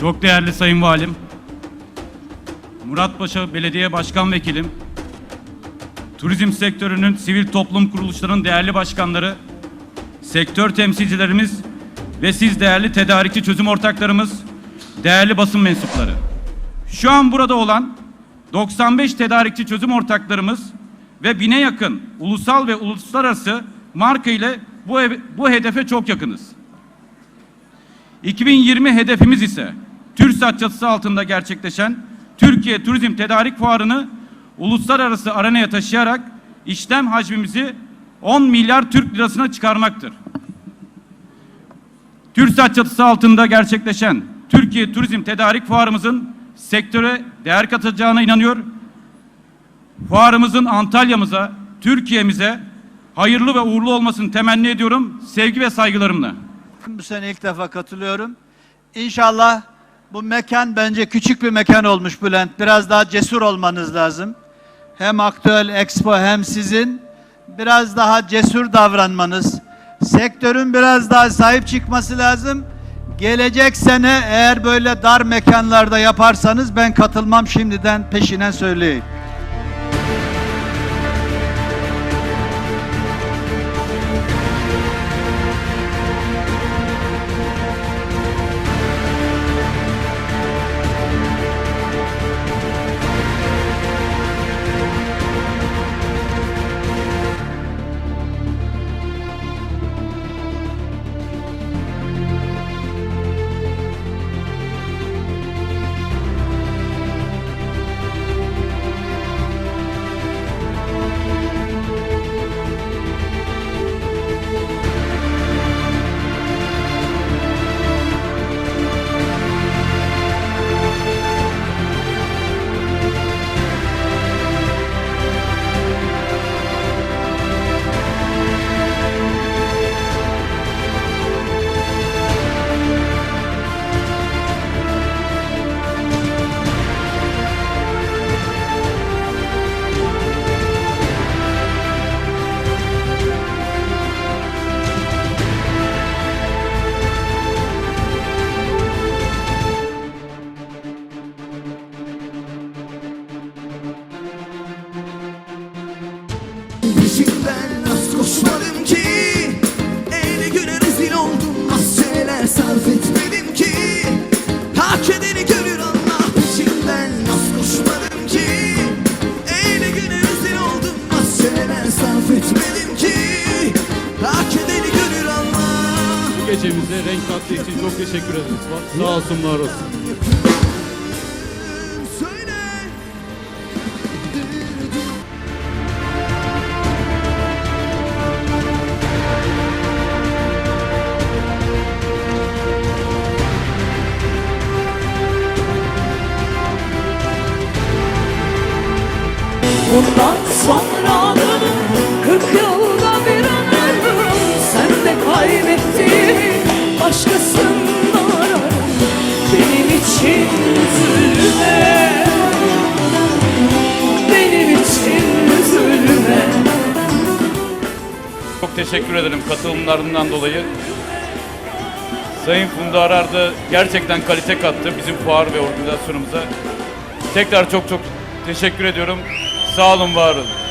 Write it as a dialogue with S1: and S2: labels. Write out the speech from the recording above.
S1: Çok değerli Sayın Valim, Muratpaşa Belediye Başkan Vekilim, turizm sektörünün sivil toplum kuruluşlarının değerli başkanları, sektör temsilcilerimiz ve siz değerli tedarikçi çözüm ortaklarımız, değerli basın mensupları. Şu an burada olan 95 tedarikçi çözüm ortaklarımız ve bine yakın ulusal ve uluslararası marka ile bu, bu hedefe çok yakınız. 2020 hedefimiz ise TÜRSAT çatısı altında gerçekleşen Türkiye Turizm Tedarik Fuarı'nı uluslararası arenaya taşıyarak işlem hacmimizi 10 milyar Türk lirasına çıkarmaktır. TÜRSAT çatısı altında gerçekleşen Türkiye Turizm Tedarik Fuarımızın sektöre değer katacağına inanıyor. Fuarımızın Antalya'mıza, Türkiye'mize hayırlı ve uğurlu olmasını temenni ediyorum. Sevgi ve saygılarımla.
S2: Bu sene ilk defa katılıyorum. İnşallah bu mekan bence küçük bir mekan olmuş Bülent. Biraz daha cesur olmanız lazım. Hem aktüel expo hem sizin biraz daha cesur davranmanız. Sektörün biraz daha sahip çıkması lazım. Gelecek sene eğer böyle dar mekanlarda yaparsanız ben katılmam şimdiden peşinen söyleyeyim.
S3: Peşinden az koşmadım ki. Eğri güne rezil oldum Az seneler sarf etmedim ki. Hak edeni görür Allah Peşinden az koşmadım ki. Eğri güne rezil oldum Az seneler sarf etmedim ki. Hak edeni görür Allah.
S4: Gecemize renk kattığı için çok teşekkür ederiz. Sağ olsun, var olsun.
S1: Çok teşekkür ederim katılımlarından dolayı. Sayın Funda Arar da gerçekten kalite kattı bizim fuar ve organizasyonumuza. Tekrar çok çok teşekkür ediyorum. Sağ olun, var olun.